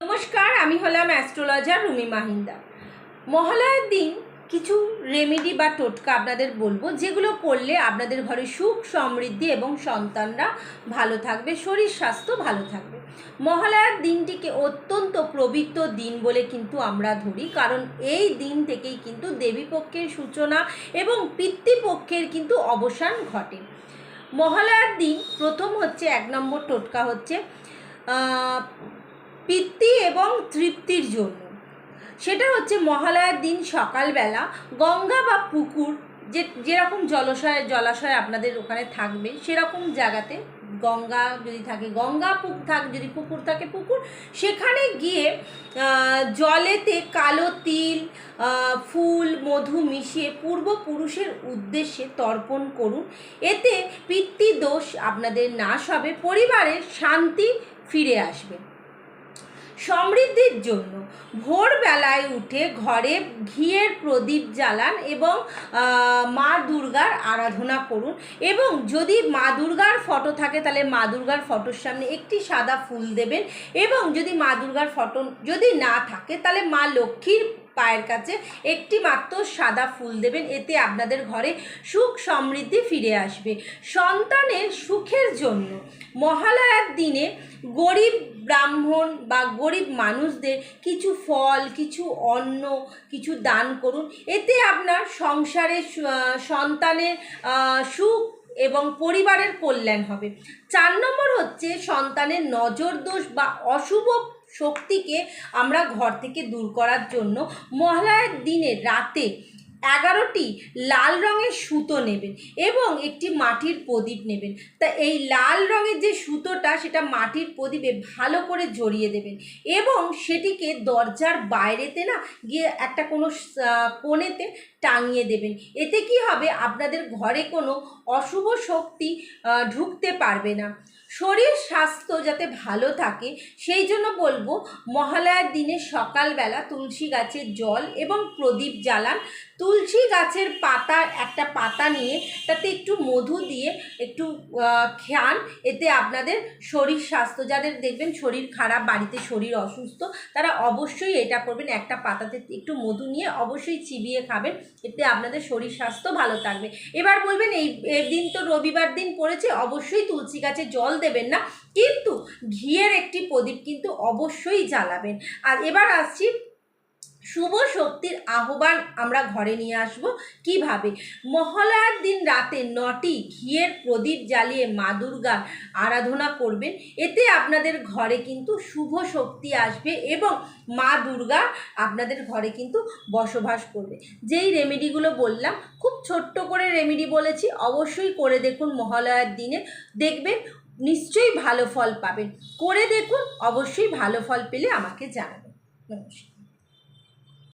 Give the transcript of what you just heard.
নমস্কার, আমি হলাম অ্যাস্ট্রোলজার রুমি মাহিন্দা। মহালয়ার দিন কিছু রেমেডি বা টোটকা আপনাদের বলব, যেগুলো করলে আপনাদের ঘরে সুখ, সমৃদ্ধি এবং সন্তানরা ভালো থাকবে, শরীর স্বাস্থ্য ভালো থাকবে। মহালয়ার দিনটিকে অত্যন্ত পবিত্র দিন বলে কিন্তু আমরা ধরি, কারণ এই দিন থেকেই কিন্তু দেবীপক্ষের সূচনা এবং পিতৃপক্ষের কিন্তু অবসান ঘটে। মহালয়ার দিন প্রথম হচ্ছে এক নম্বর টোটকা হচ্ছে পিত্তি এবং তৃপ্তির জন্য। সেটা হচ্ছে মহালয়ার দিন সকালবেলা গঙ্গা বা পুকুর যে, যেরকম জলাশয় জলাশয় আপনাদের ওখানে থাকবে, সেরকম জায়গাতে গঙ্গা যদি থাকে, গঙ্গা পুক থাক, যদি পুকুর থাকে, পুকুর, সেখানে গিয়ে জলেতে কালো তিল ফুল, মধু মিশিয়ে পূর্বপুরুষের উদ্দেশ্যে তর্পণ করুন। এতে পিতৃদোষ আপনাদের নাশ হবে, পরিবারের শান্তি ফিরে আসবে। সমৃদ্ধির জন্য। ভোরবেলায় উঠে ঘরে ঘিয়ের প্রদীপ জ্বালান এবং মা দুর্গার আরাধনা করুন। এবং যদি মা দুর্গার ফটো থাকে, তাহলে মা দুর্গার ফটোর সামনে একটি সাদা ফুল দেবেন। এবং যদি মা দুর্গার ফটো যদি না থাকে, তাহলে মা লক্ষ্মীর পায়ের কাছে। একটি মাত্র সাদা ফুল দেবেন, এতে আপনাদের ঘরে সুখ সমৃদ্ধি ফিরে আসবে। সন্তানের সুখের জন্য মহালয়ার দিনে গরিব ব্রাহ্মণ বা গরিব মানুষদের কিছু ফল, কিছু অন্ন, কিছু দান করুন। এতে আপনার সংসারে সন্তানের সুখ এবং পরিবারের কল্যাণ হবে। চার নম্বর হচ্ছে সন্তানের নজর দোষ বা অশুভ শক্তিকে আমরা ঘর থেকে দূর করার জন্য মহালয়ার দিনে রাতে এগারোটি লাল রঙের সুতো নেবেন এবং একটি মাটির প্রদীপ নেবেন। তা এই লাল রঙের যে সুতোটা, সেটা মাটির প্রদীপে ভালো করে জড়িয়ে দেবেন এবং সেটিকে দরজার বাইরেতে না গিয়ে একটা কোনো কোণেতে টাঙিয়ে দেবেন। এতে কি হবে? আপনাদের ঘরে কোনো অশুভ শক্তি ঢুকতে পারবে না। শরীর স্বাস্থ্য যাতে ভালো থাকে, সেই জন্য বলব মহালয়ার দিনে সকালবেলা তুলসী গাছের জল এবং প্রদীপ জ্বালান। তুলসী গাছের পাতা, একটা পাতা নিয়ে তাতে একটু মধু দিয়ে একটু খান। এতে আপনাদের শরীর স্বাস্থ্য, যাদের দেখবেন শরীর খারাপ, বাড়িতে শরীর অসুস্থ, তারা অবশ্যই এটা করবেন। একটা পাতাতে একটু মধু নিয়ে অবশ্যই চিবিয়ে খাবেন। এতে আপনাদের শরীর স্বাস্থ্য ভালো থাকবে। এবার বলবেন এই এই দিন তো রবিবার দিন পড়েছে, অবশ্যই তুলসী গাছে জল দেবেন না। কিন্তু ঘিয়ের একটি প্রদীপ কিন্তু অবশ্যই জ্বালাবেন। আর এবার আসছি শুভ শক্তির আহ্বান আমরা ঘরে নিয়ে আসব কীভাবে? মহালয়ার দিন রাতে নটি ঘিয়ের প্রদীপ জ্বালিয়ে মা দুর্গার আরাধনা করবেন। এতে আপনাদের ঘরে কিন্তু শুভ শক্তি আসবে এবং মা দুর্গা আপনাদের ঘরে কিন্তু বসবাস করবে। যেই রেমেডিগুলো বললাম, খুব ছোট্ট করে রেমেডি বলেছি। অবশ্যই করে দেখুন মহালয়ার দিনে। দেখবেন নিশ্চয়ই ভালো ফল পাবেন। করে দেখুন অবশ্যই ভালো ফল পেলে আমাকে জানাবেন। নমস্কার।